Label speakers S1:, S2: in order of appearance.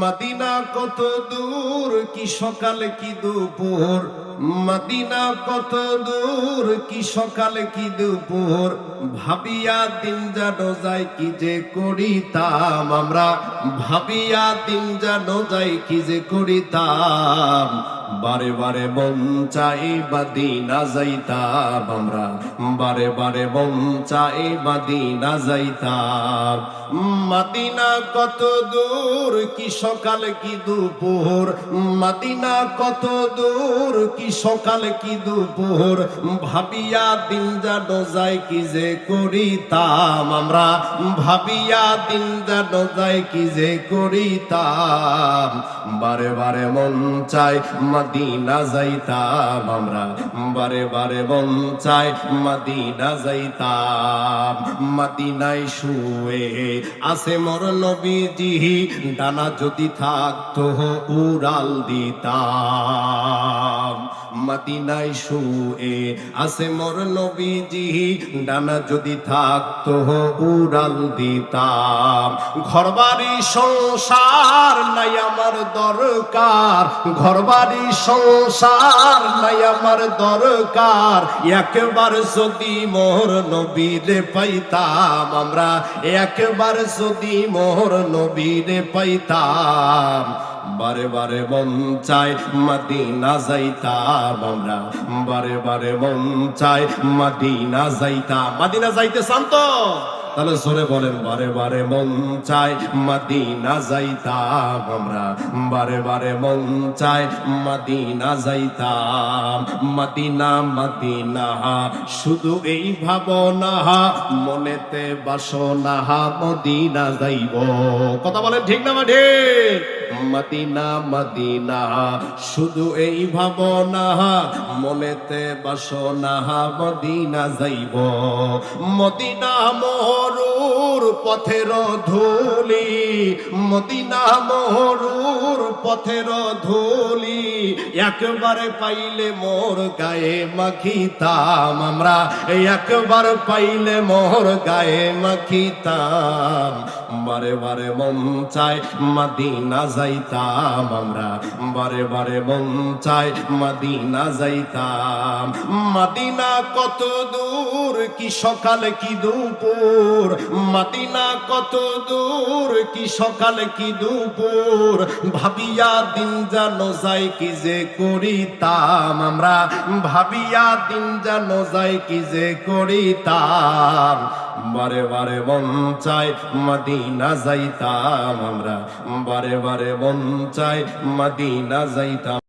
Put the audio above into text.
S1: Medina কত দূর, কি সকাল, কি দুপুর? মাদিনা কত দূর, কি সকাল, কি দুপুর? ভাবিয়া দিন জানো যাই কি যে করিতাম আমরা। ভাবিয়া দিন জানো যাই কি যে করিতাম। বারে বারে মন চাই বাদিনা যাইতাম আমরা। বারে বারে মন চাই বাদিনা যাইতাম। মদিনা কত দূর, কি সকাল, কি দুপুর? মদিনা কত দূর, কি সকাল, কি দুপুর? ভাবিয়া দিন জানো যায়, কি যে করিতাম আমরা। ভাবিয়া দিন জানো যায়, কি যে করিতাম। বারে বারে মন চাই মদিনা যাইতাম আমরা। বারে বারে মন চাই মদিনা যাইতাম। মদিনায় শুয়ে আছে মোর নবীজি। ডানা যদি থাকতো উড়াল দিতাম। মদিনায় শুয়ে আছে মোর নবীজি। ডানা যদি থাকতো উড়াল দিতাম। ঘরবাড়ি সংসার নাই দরকার, ঘরবাড়ি, সংসার নাই আমার দরকার। একবার যদি মোর নবীরে পাইতাম আমরা, একবার যদি মোর নবীরে পাইতাম, বারে বারে মন চাই মদিনা যাইতাম আমরা। বারে বারে মন চাই মদিনা যাইতাম। মদিনা যাইতে শান্ত তাহলে সরে বলেন, বারে বারে মন চাই মদিনা যাইতাম আমরা। বারে বারে মন চাই মদিনা যাইতাম। মদিনা মদিনা, শুধু এই ভাবনা, মনেতে বাসনা, মদিনা যাইব। কথা বলেন ঠিক না মাঠে? মদিনা মদিনা, শুধু এই ভাবনা, মনেতে বাসনা, মদিনা যাইব। মদিনা মোহরুর পথের ধুলি, মদিনা মোহরুর পথের ধুলি, একবার পাইলে মোর গায়ে মাখিতাম আমরা। একবার পাইলে মোর গায়ে মাখিতাম, বারে বারে মন চায় মদিনা যাইতাম আমরা। বারে বারে মন চায় মদিনা যাইতাম। মদিনা কত দূর, কি সকাল, কি দুপুর? মদিনা কত দূর, কি সকাল, কি দুপুর? ভাবিয়া দিন জানো যাই কি যে করিতাম আমরা। ভাবিয়া দিন জানো যাই কি যে করিতাম। বারে বারে মন চাই মদিনা যাইতাম আমরা। বারে বারে মন চাই মদিনা যাইতাম।